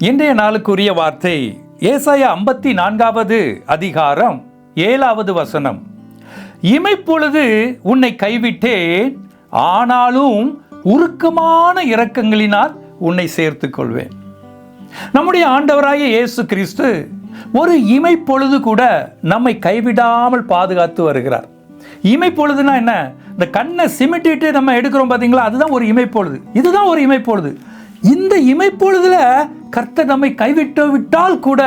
இன்றைய நாளுக்குரிய வார்த்தை ஏசாயா ஐம்பத்தி நான்காவது அதிகாரம் ஏழாவது வசனம். இமைப்பொழுது உன்னை கைவிட்டேன் ஆனாலும் உருக்கமான இரக்கங்களினால் உன்னை சேர்த்துக் கொள்வேன் நம்முடைய ஆண்டவராய இயேசு கிறிஸ்து ஒரு இமைப்பொழுது கூட நம்மை கைவிடாமல் பாதுகாத்து வருகிறார். இமைப்பொழுதுனா என்ன? இந்த கண்ணை சிமிட்டிட்டு நம்ம எடுக்கிறோம் பார்த்தீங்களா அதுதான் ஒரு இமைப்பொழுது. இதுதான் ஒரு இமைப்பொழுது. இந்த இமைப்பொழுதுல கர்த்தர் நம்மை கைவிட்டு விட்டால் கூட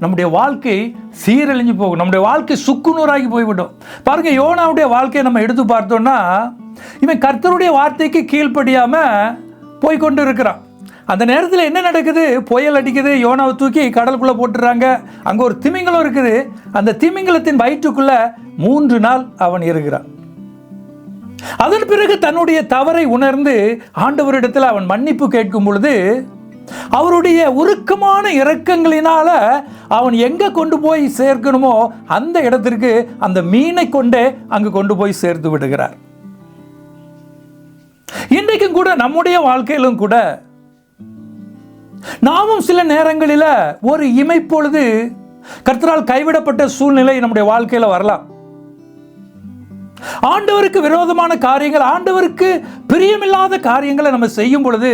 நம்முடைய வாழ்க்கை சீரழிஞ்சு போகும். நம்முடைய வாழ்க்கை சுக்குநூறாகி போய்விடும். பாருங்க யோனாவுடைய வாழ்க்கையை நம்ம எடுத்து பார்த்தோம்னா இவன் கர்த்தருடைய வார்த்தைக்கு கீழ்ப்படியாமல் போய்க்கொண்டு இருக்கிறான் அந்த நேரத்தில் என்ன நடக்குது? புயல் அடிக்குது யோனாவை தூக்கி கடலுக்குள்ளே போட்டுறாங்க. அங்கே ஒரு திமிங்கலம் இருக்குது. அந்த திமிங்கலத்தின் வயிற்றுக்குள்ள மூன்று நாள் அவன் இருக்கிறான். அதன் பிறகு தன்னுடைய தவறை உணர்ந்து ஆண்டவரிடத்தில் அவன் மன்னிப்பு கேட்கும் பொழுது அவருடைய உருக்கமான இறக்கங்களினால அவன் எங்க கொண்டு போய் சேர்க்கணுமோ அந்த இடத்திற்கு அந்த மீனை கொண்டே அங்கு கொண்டு போய் சேர்த்து விடுகிறார். இன்றைக்கும் கூட நம்முடைய வாழ்க்கையிலும் கூட நாமும் சில நேரங்களில் ஒரு இமைப்பொழுது கர்த்தரால் கைவிடப்பட்ட சூழ்நிலை நம்முடைய வாழ்க்கையில் வரலாம். ஆண்டவருக்கு விரோதமான காரியங்கள் ஆண்டவருக்கு பிரியமில்லாத காரியங்களை நம்ம செய்யும் பொழுது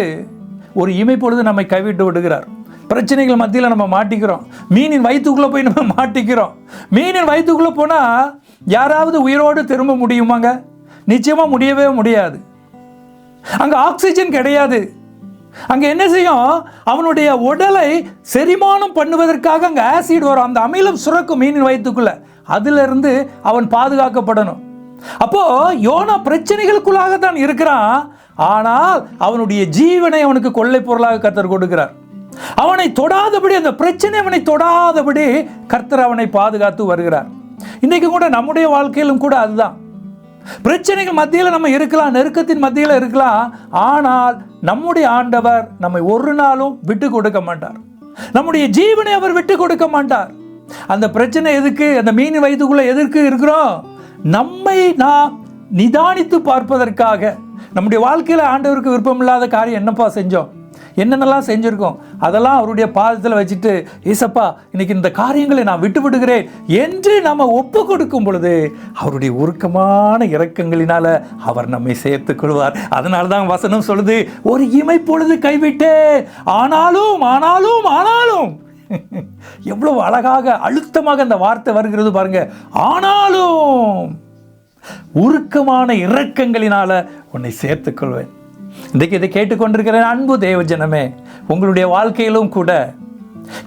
ஒரு இமை பொழுது நம்மை கைவிட்டு விடுகிறார். பிரச்சனைகள் மத்தியில் நம்ம மாட்டிக்கிறோம். மீனின் வயிற்றுக்குள்ளே போய் நம்ம மாட்டிக்கிறோம். மீனின் வயிற்றுக்குள்ளே போனால் யாராவது உயிரோடு திரும்ப முடியுமாங்க? நிச்சயமாக முடியவே முடியாது. அங்கே ஆக்சிஜன் கிடையாது. அங்கே என்ன செய்யும்? அவனுடைய உடலை செரிமானம் பண்ணுவதற்காக அங்கே ஆசிட் வரும். அந்த அமிலம் சுரக்கும் மீனின் வயிற்றுக்குள்ளே. அதிலிருந்து அவன் பாதுகாக்கப்படணும். அப்போ யோனா பிரச்சனைகளுக்குள்ளாக தான் இருக்கிறான். ஆனால் அவனுடைய ஜீவனை அவனுக்கு கொள்ளை பொருளாக கர்த்தர் கொடுக்கிறார். அவனை தொடாதபடி அந்த பிரச்சனை அவனை தொடாதபடி கர்த்தர் அவனை பாதுகாத்து வருகிறார். இன்னைக்கு கூட நம்முடைய வாழ்க்கையிலும் கூட அதுதான். பிரச்சனைகள் மத்தியில் நம்ம இருக்கலாம் நெருக்கத்தின் மத்தியில் இருக்கலாம். ஆனால் நம்முடைய ஆண்டவர் நம்மை ஒரு நாளும் விட்டு கொடுக்க மாட்டார். நம்முடைய ஜீவனை அவர் விட்டு கொடுக்க மாட்டார். அந்த பிரச்சனை எதுக்கு அந்த மீன் வயதுக்குள்ள எதற்கு இருக்கிறோம்? நம்மை நாம் நிதானித்து பார்ப்பதற்காக. நம்முடைய வாழ்க்கையில் ஆண்டவருக்கு விருப்பம் இல்லாத காரியம் என்னப்பா செஞ்சோம்? என்னென்னலாம் செஞ்சுருக்கோம்? அதெல்லாம் அவருடைய பாதத்தில் வச்சுட்டு ஏசப்பா இன்னைக்கு இந்த காரியங்களை நான் விட்டு விடுகிறேன் என்று நம்ம ஒப்பு கொடுக்கும் பொழுது அவருடைய உருக்கமான இறக்கங்களினால் அவர் நம்மை சேர்த்துக்கொள்வார் அதனால தான் வசனம் சொல்லுது ஒரு இமை பொழுது கைவிட்டே ஆனாலும் ஆனாலும் ஆனாலும். எவ்வளவு அழகாக அழுத்தமாக அந்த வார்த்தை வருகிறது பாருங்க. ஆனாலும் உருக்கமான இரக்கங்களினால உன்னை சேர்த்துக் கொள்வேன் இன்றைக்கு இதை கேட்டுக்கொண்டிருக்கிற அன்பு தேவஜனமே உங்களுடைய வாழ்க்கையிலும் கூட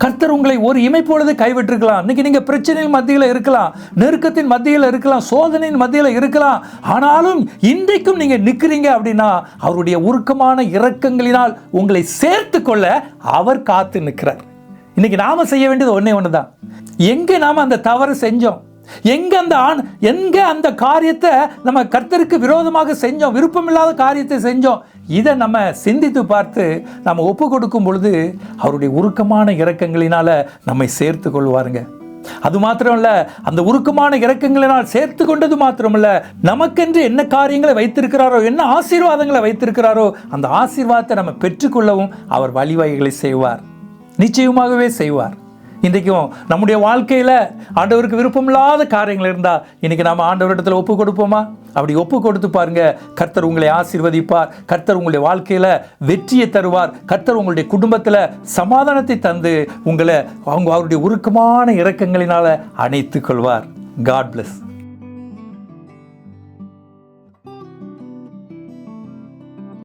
கர்த்தர் உங்களை ஒரு இமைப்பொழுது கைவிட்டிருக்கலாம். இன்னைக்கு நீங்க பிரச்சனையின் மத்தியில் இருக்கலாம் நெருக்கத்தின் மத்தியில் இருக்கலாம் சோதனையின் மத்தியில் இருக்கலாம். ஆனாலும் இன்றைக்கும் நீங்க நிற்கிறீங்க அப்படின்னா அவருடைய உருக்கமான இரக்கங்களினால் உங்களை சேர்த்து கொள்ள அவர் காத்து நிற்கிறார். இன்னைக்கு நாம செய்ய வேண்டியது ஒன்றே ஒன்று தான் எங்கே நாம அந்த தவறு செஞ்சோம்? எங்க அந்த ஆண் எங்க அந்த காரியத்தை நம்ம கர்த்தருக்கு விரோதமாக செஞ்சோம் விருப்பமில்லாத காரியத்தை செஞ்சோம் இதை நம்ம சிந்தித்து பார்த்து நம்ம ஒப்பு கொடுக்கும் பொழுது அவருடைய உருக்கமான இறக்கங்களினால நம்மை சேர்த்து கொள்வாருங்க. அது மாத்திரமல்ல அந்த உருக்கமான இறக்கங்களினால் சேர்த்து கொண்டது மாத்திரமல்ல நமக்கென்று என்ன காரியங்களை வைத்திருக்கிறாரோ என்ன ஆசீர்வாதங்களை வைத்திருக்கிறாரோ அந்த ஆசீர்வாதத்தை நம்ம பெற்றுக்கொள்ளவும் அவர் வழிவகைகளை செய்வார். நிச்சயமாகவே செய்வார். இன்றைக்கும் நம்முடைய வாழ்க்கையில் ஆண்டவருக்கு விருப்பமில்லாத காரியங்கள் இருந்தால் இன்றைக்கி நாம் ஆண்டவரிடத்தில் ஒப்பு கொடுப்போமா? அப்படி ஒப்பு கொடுத்து பாருங்க. கர்த்தர் உங்களை ஆசீர்வதிப்பார். கர்த்தர் உங்களுடைய வாழ்க்கையில் வெற்றியை தருவார். கர்த்தர் உங்களுடைய குடும்பத்தில் சமாதானத்தை தந்து உங்களை அவங்க அவருடைய உருக்கமான இறக்கங்களினால் அணைத்துக் கொள்வார் காட் பிளஸ்